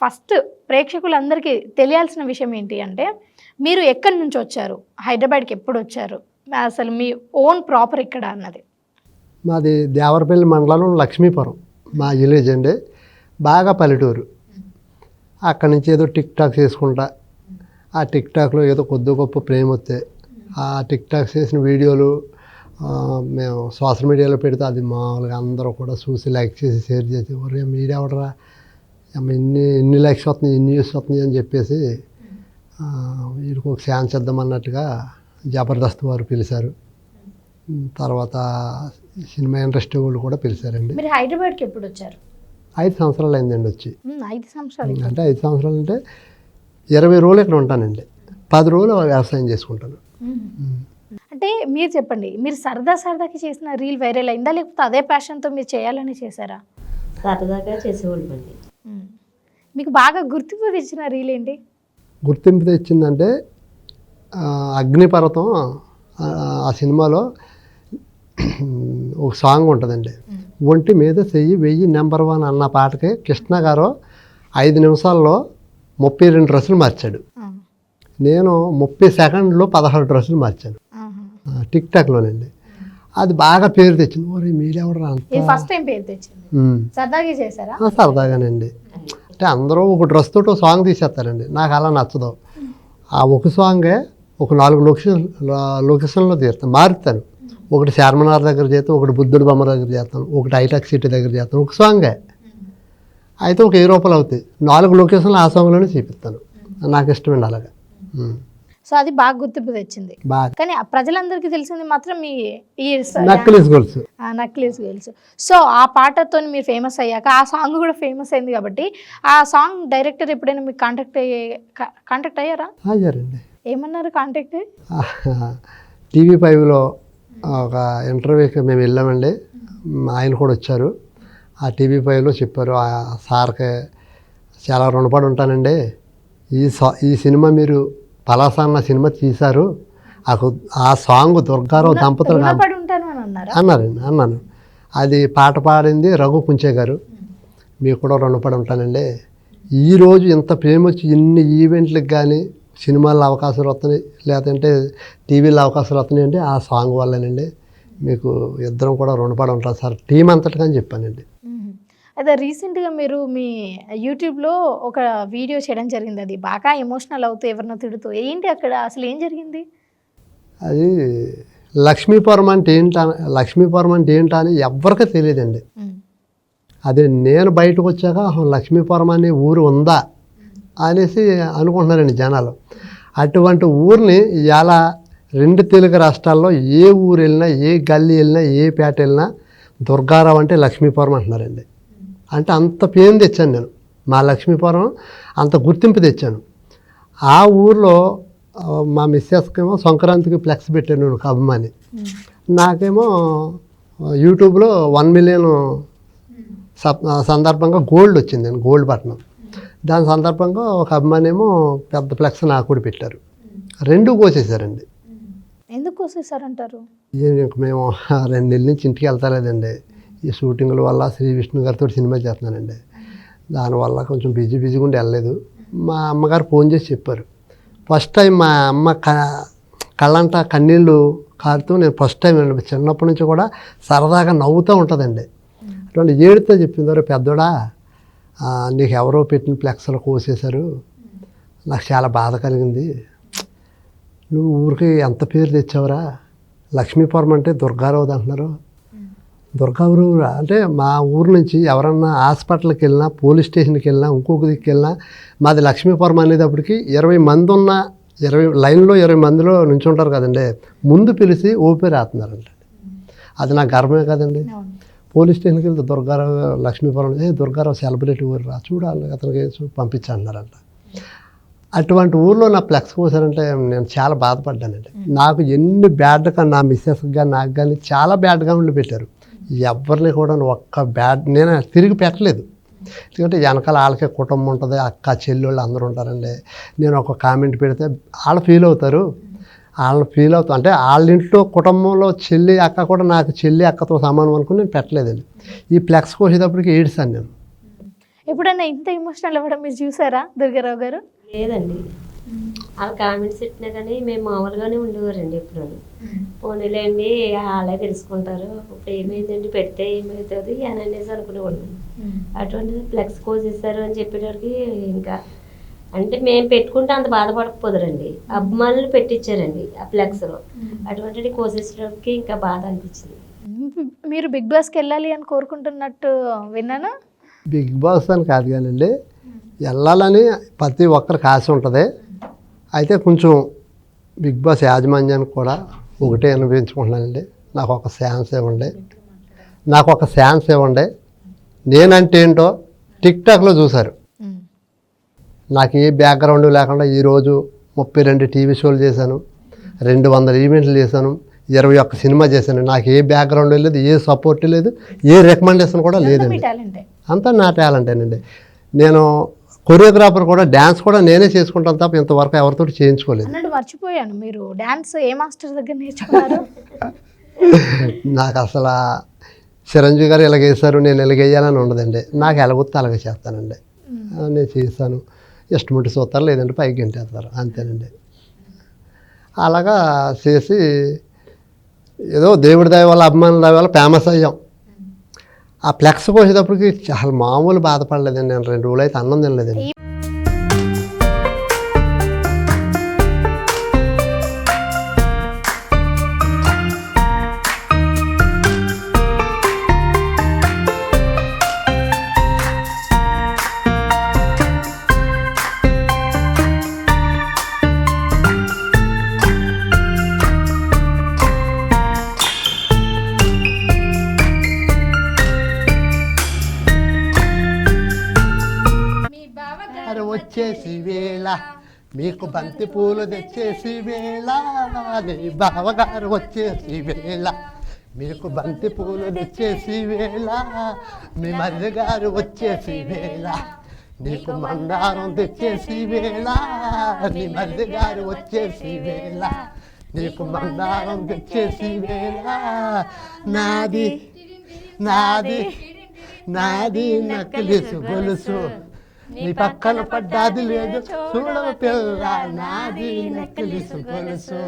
First ప్రేక్షకులందరికీ తెలియాల్సిన విషయం ఏంటి అంటే మీరు ఎక్కడి నుంచి వచ్చారు? హైదరాబాద్కి ఎప్పుడు వచ్చారు? అసలు మీ ఓన్ ప్రాపర్ ఇక్కడ అన్నది. మాది దేవరపల్లి మండలం లక్ష్మీపురం. మా విలేజ్ అండి. బాగా పల్లెటూరు. అక్కడి నుంచి ఏదో టిక్ టాక్ చేసుకుంటా. ఆ టిక్ టాక్లో ఏదో కొద్ది గొప్ప ప్రేమ వస్తే ఆ టిక్ టాక్ చేసిన వీడియోలు మేము సోషల్ మీడియాలో పెడితే అది మామూలుగా అందరూ కూడా చూసి లైక్ చేసి షేర్ చేసి ఒరే మీరెవడరా? ఇన్ని ఇన్ని లైక్స్ వస్తున్నాయి ఇన్ని వ్యూస్ వస్తున్నాయి అని చెప్పేసి ఆ, వీడికి ఒక ఛాన్స్ ఇద్దామన్నట్టుగా జబర్దస్త్ వారు పిలిచారు తర్వాత సినిమా ఇండస్ట్రీ వాళ్ళు కూడా పిలిచారండి మీరు హైదరాబాద్కి ఎప్పుడు వచ్చారు ఐదు సంవత్సరాలు అయిందండి వచ్చి ఐదు సంవత్సరాలు అంటే ఐదు సంవత్సరాలు అంటే ఇరవై రోజులు ఇక్కడ ఉంటానండి. పది రోజులు వ్యవసాయం చేసుకుంటాను. ఉమ్. అంటే మీరు చెప్పండి మీరు సరదా సరదాకి చేసిన రీల్ వైరల్ అయిందా? లేకపోతే అదే ప్యాషన్తో మీరు చేయాలని చేశారా? సరదాగా చేసేవాళ్ళం. మీకు బాగా గుర్తింపు తెచ్చిన రీల్ ఏంటి? గుర్తింపు తెచ్చిందంటే అగ్నిపర్వతం ఆ, సినిమాలో ఒక సాంగ్ ఉంటుందండి. ఒంటి మీద చెయ్యి వెయ్యి నెంబర్ వన్ అన్న పాటకి కృష్ణ గారు ఐదు నిమిషాల్లో ముప్పై రెండు డ్రెస్సులు మార్చాడు. నేను ముప్పై సెకండ్లో పదహారు డ్రెస్సులు మార్చాను. టిక్ టాక్లోనండి. అది బాగా పేరు తెచ్చింది. ఓరే ఫస్ట్ టైం పేరు తెచ్చింది. ఉమ్. సరదాగా చేశారా? సరదాగానండి. అంటే అందరూ ఒక డ్రెస్ తోటి ఒక సాంగ్ తీసేస్తారండి. నాకు అలా నచ్చదు. ఆ ఒక సాంగే ఒక నాలుగు లొకేషన్ లొకేషన్లో తీస్తాను. మారుతాను. ఒకటి శార్మనార్ దగ్గర చేస్తాను ఒకటి బుద్ధుడు బొమ్మ దగ్గర చేస్తాను ఒకటి హైటెక్ సిటీ దగ్గర చేస్తాను. ఒక సాంగే. అయితే ఒక వెయ్యి రూపాయలు అవుతాయి. నాలుగు లొకేషన్లు ఆ సాంగ్లోనే చూపిస్తాను. నాకు ఇష్టమండి అలాగా. సో అది బాగా గుర్తింపు తెచ్చింది. కానీ ఆ ప్రజలందరికీ తెలిసింది మాత్రం మీ ఈ నక్లీస్ గొలుసు నక్లీస్ గర్ల్స్. సో ఆ పాటతో మీరు ఫేమస్ అయ్యాక ఆ సాంగ్ కూడా ఫేమస్ అయింది కాబట్టి ఆ సాంగ్ డైరెక్టర్ ఎప్పుడైనా మీకు కాంటాక్ట్ అయ్యే కాంటాక్ట్ అయ్యారా? అయ్యారండి. ఏమన్నారు కాంటాక్ట్? టీవీ ఫైవ్లో ఒక ఇంటర్వ్యూకి మేము వెళ్ళామండి. ఆయన కూడా వచ్చారు. ఆ టీవీ ఫైవ్లో చెప్పారు ఆ సార్కి చాలా రుణపడి ఉంటానండి. ఈ సా ఈ సినిమా మీరు పలాసా అన్న సినిమా తీశారు. ఆ సాంగ్ దుర్గారావు దంపతులు అన్నారా? అన్నాను. అది పాట పాడింది రఘు కుంచే గారు. మీకు కూడా రుణపడి ఉంటానండి. ఈరోజు ఇంత ఫేమ్ వచ్చి ఇన్ని ఈవెంట్లకు కానీ సినిమాల్లో అవకాశాలు వస్తున్నాయి లేదంటే టీవీలో అవకాశాలు వస్తున్నాయి అంటే ఆ సాంగ్ వల్లేనండి. మీకు ఇద్దరం కూడా రుణపడి ఉంటాం సార్. టీం అంతటిగా అని చెప్పానండి. అదే రీసెంట్గా మీరు మీ యూట్యూబ్లో ఒక వీడియో చేయడం జరిగింది. అది బాగా ఎమోషనల్ అవుతూ ఎవరినో తిడుతూ. ఏంటి అక్కడ? అసలు ఏం జరిగింది? అది లక్ష్మీపురం అంటే ఏంటా లక్ష్మీపురం అంటే ఏంటా అని ఎవ్వరికీ తెలియదండి. అదే నేను బయటకు వచ్చాక "ఆహా, లక్ష్మీపురం అనే ఊరు ఉందా? అనేసి అనుకుంటున్నారండి జనాలు. అటువంటి ఊరిని ఇలా రెండు తెలుగు రాష్ట్రాల్లో ఏ ఊరు వెళ్ళినా ఏ గల్లీ వెళ్ళినా ఏ పేట వెళ్ళినా దుర్గారావు అంటే లక్ష్మీపురం అంటున్నారండి. అంటే అంత పేరు తెచ్చాను నేను. మా లక్ష్మీపురం అంత గుర్తింపు తెచ్చాను. ఆ ఊర్లో మా మిస్సెస్కేమో సంక్రాంతికి ఫ్లెక్స్ పెట్టాను నేను ఒక అభిమాని. నాకేమో యూట్యూబ్లో వన్ మిలియన్ సందర్భంగా గోల్డ్ వచ్చింది గోల్డ్ పట్టణం దాని సందర్భంగా ఒక అభిమాని ఏమో పెద్ద ఫ్లెక్స్ నాకు కూడా పెట్టారు. రెండు కోసేసారండి ఎందుకు కోసేసారంటారు మేము రెండు నెలల నుంచి ఇంటికి వెళ్తాలేదండి. ఈ షూటింగ్ల వల్ల శ్రీ విష్ణు గారితో సినిమా చేస్తున్నానండి. దానివల్ల కొంచెం బిజీ బిజీగా ఉండి వెళ్ళలేదు. మా అమ్మగారు ఫోన్ చేసి చెప్పారు. ఫస్ట్ టైం మా అమ్మ క కళ్ళంట కన్నీళ్ళు కారుతూ నేను ఫస్ట్ టైం చిన్నప్పటి నుంచి కూడా సరదాగా నవ్వుతూ ఉంటుందండి. అటువంటి ఏడుతో చెప్పింది "ఒరే పెద్దోడా నీకు ఎవరో పెట్టిన ఫ్లెక్స్లు కోసేశారు. నాకు చాలా బాధ కలిగింది. నువ్వు ఊరికి ఎంత పేరు తెచ్చావురా? లక్ష్మీపురం అంటే దుర్గారావు అంటున్నారు. దుర్గారావు అంటే మా ఊరు నుంచి ఎవరన్నా హాస్పిటల్కి వెళ్ళినా పోలీస్ స్టేషన్కి వెళ్ళినా ఇంకొక దిక్కు వెళ్ళినా మాది లక్ష్మీపురం అనేటప్పటికి ఇరవై మంది ఉన్న ఇరవై లైన్లో ఇరవై మందిలో నుంచుంటారు కదండి. ముందు పిలిచి ఓపి రాస్తున్నారంట అది నాకు గర్వమే కదండి. పోలీస్ స్టేషన్కి వెళ్తే దుర్గారావు లక్ష్మీపురం ఏ దుర్గారావు సెలబ్రిటీ ఊరు రా చూడాలి అతనికి పంపించంటున్నారంట. అటువంటి ఊర్లో నా ఫ్లెక్స్ కోసారంటే నేను చాలా బాధపడ్డానండి. నాకు ఎన్ని బ్యాడ్గా నా మిస్సెస్కి కానీ నాకు కానీ చాలా బ్యాడ్గా ఉండి పెట్టారు ఎవరిని కూడా ఒక్క బ్యాడ్ నేను తిరిగి పెట్టలేదు. ఎందుకంటే వెనకాల వాళ్ళకే కుటుంబం ఉంటుంది అక్క చెల్లెళ్ళు అందరూ ఉంటారండి. నేను ఒక కామెంట్ పెడితే వాళ్ళు ఫీల్ అవుతారు. వాళ్ళు ఫీల్ అవుతాం అంటే వాళ్ళ ఇంట్లో కుటుంబంలో చెల్లి అక్క కూడా నాకు చెల్లి అక్కతో సమానం అనుకుని నేను పెట్టలేదండి. ఈ ఫ్లెక్స్ కోసేటప్పటికి ఏడ్చాను నేను. ఎప్పుడైనా ఇంత ఎమోషనల్ అవ్వడం మీరు చూసారా దుర్గారావు గారు? లేదండి. వాళ్ళ కామెంట్స్ పెట్టినా కానీ మేము మామూలుగానే ఉండేవారండి ఎప్పుడు పోనీలేండి వాళ్ళే తెలుసుకుంటారు. ఇప్పుడు ఏమైందండి పెడితే ఏమవుతుంది అని అనేసి అనుకునేవాళ్ళం. అటువంటి ఫ్లెక్స్ కోసేసారు అని చెప్పేటప్పటికి ఇంకా అంటే మేము పెట్టుకుంటే అంత బాధపడకపోదురండి. అభిమానులు పెట్టించారండి ఆ ఫ్లెక్స్లో అటువంటి కోసేసేటప్పటికి ఇంకా బాధ అనిపించింది. మీరు బిగ్ బాస్కి వెళ్ళాలి అని కోరుకుంటున్నట్టు విన్నానా? బిగ్ బాస్ అని కాదు కానండి వెళ్ళాలని ప్రతి ఒక్కరికి ఆశ ఉంటుంది. అయితే కొంచెం బిగ్ బాస్ యాజమాన్యానికి కూడా ఒకటే అనిపించుకుంటున్నానండి నాకు ఒక ఛాన్స్ ఇవ్వండి. నాకు ఒక ఛాన్స్ ఇవ్వండి. నేనంటే ఏంటో టిక్ టాక్లో చూశారు. నాకు ఏ బ్యాక్గ్రౌండ్ లేకుండా ఈరోజు ముప్పై రెండు టీవీ షోలు చేశాను. రెండు వందల ఈవెంట్లు చేశాను. ఇరవై ఒక్క సినిమా చేశాను. నాకు ఏ బ్యాక్గ్రౌండ్ లేదు ఏ సపోర్ట్ లేదు ఏ రికమెండేషన్ కూడా లేదండి. అంతా నా టాలెంటేనండి. నేను కొరియోగ్రాఫర్ కూడా డ్యాన్స్ కూడా నేనే చేసుకుంటాను తప్ప ఇంతవరకు ఎవరితో చేయించుకోలేదు. అన్నట్టు మర్చిపోయాను మీరు. డాన్స్ ఏ మాస్టర్ దగ్గర నేర్చుకున్నారు? నాకు అసలు చిరంజీవి గారు ఇలాగ వేశారు నేను ఇలాగ వేయాలని ఉండదండి. నాకు ఎలాగొస్తే అలాగే చేస్తానండి. నేను చేస్తాను ఇష్టముంటి చూస్తారు లేదంటే పైకి గంటేస్తారు అంతేనండి. అలాగా చేసి ఏదో దేవుడి దయ వల్ల అభిమానుల దయ వల్ల ఫేమస్ అయ్యాం ఆ ఫ్లెక్స్ కోసేటప్పటికి చాలా మామూలు బాధపడలేదండి నేను. రెండు రోజులు అయితే అన్నం తినలేదండి. తెచ్చేసి వచ్చేసి వేళ. మీకు బంతి పూలు తెచ్చేసి వేళ. నీ బావగారు వచ్చేసి వేళ. మీకు బంతి పూలు తెచ్చేసి వేళ. మీ మరిది గారు వచ్చేసి వేళ. నీకు మందారం తెచ్చేసి వేళ. నీ మరిది గారు వచ్చేసి వేళ. నీకు మందారం తెచ్చేసి వేళ. నాది నాది నాది నకలిసు గొలుసు. నీ పక్కన పడ్డాది లేదు. చూడవ పిల్ల నాది నక్కిలిసు గొలుసు